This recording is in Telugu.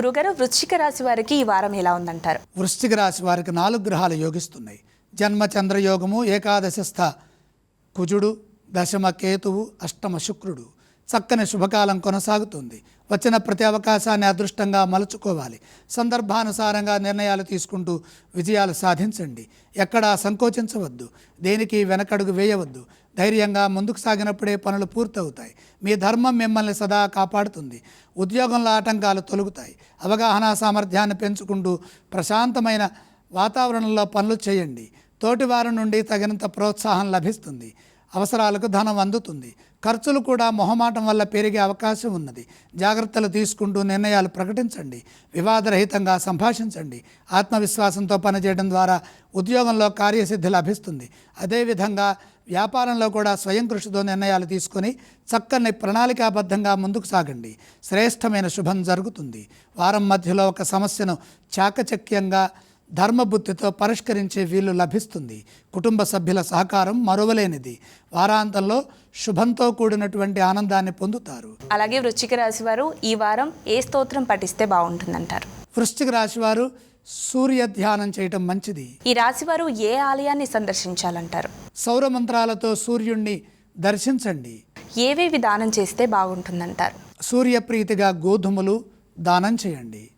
గురుగారు వృశ్చిక రాశి వారికి ఈ వారం ఎలా ఉందంటారు? వృశ్చిక రాశి వారికి నాలుగు గ్రహాలు యోగిస్తున్నాయి. జన్మ చంద్రయోగము ఏకాదశస్థ కుజుడు దశమ కేతువు అష్టమ శుక్రుడు. చక్కని శుభకాలం కొనసాగుతుంది. వచ్చిన ప్రతి అవకాశాన్ని అదృష్టంగా మలుచుకోవాలి. సందర్భానుసారంగా నిర్ణయాలు తీసుకుంటూ విజయాలు సాధించండి. ఎక్కడా సంకోచించవద్దు. దేనికి వెనకడుగు వేయవద్దు. ధైర్యంగా ముందుకు సాగినప్పుడే పనులు పూర్తవుతాయి. మీ ధర్మం మిమ్మల్ని సదా కాపాడుతుంది. ఉద్యోగంలో ఆటంకాలు తొలుగుతాయి. అవగాహన సామర్థ్యాన్ని పెంచుకుంటూ ప్రశాంతమైన వాతావరణంలో పనులు చేయండి. తోటివారి నుండి తగినంత ప్రోత్సాహం లభిస్తుంది. అవసరాలకు ధనం అందుతుంది. ఖర్చులు కూడా మొహమాటం వల్ల పెరిగే అవకాశం ఉన్నది. జాగ్రత్తలు తీసుకుంటూ నిర్ణయాలు ప్రకటించండి. వివాదరహితంగా సంభాషించండి. ఆత్మవిశ్వాసంతో పనిచేయడం ద్వారా ఉద్యోగంలో కార్యసిద్ధి లభిస్తుంది. అదేవిధంగా వ్యాపారంలో కూడా స్వయం కృషితో నిర్ణయాలు తీసుకొని చక్కని ప్రణాళికాబద్ధంగా ముందుకు సాగండి. శ్రేష్టమైన శుభం జరుగుతుంది. వారం మధ్యలో ఒక సమస్యను చాకచక్యంగా ధర్మబుద్ధితో పరిష్కరించే వీలు లభిస్తుంది. కుటుంబ సభ్యుల సహకారం మరువలేనిది. వారాంతంలో శుభంతో కూడినటువంటి ఆనందాన్ని పొందుతారు. అలాగే వృశ్చిక రాశి వారు ఈ వారం ఏ స్తోత్రం పఠిస్తే బాగుంటుందంటారు? వృశ్చిక రాశి వారు సూర్య ధ్యానం చేయటం మంచిది. ఈ రాశి వారు ఏ ఆలయాన్ని సందర్శించాలంటారు? సౌర మంత్రాలతో సూర్యుణ్ణి దర్శించండి. ఏవేవి దానం చేస్తే బాగుంటుందంటారు? సూర్యప్రీతిగా గోధుమలు దానం చేయండి.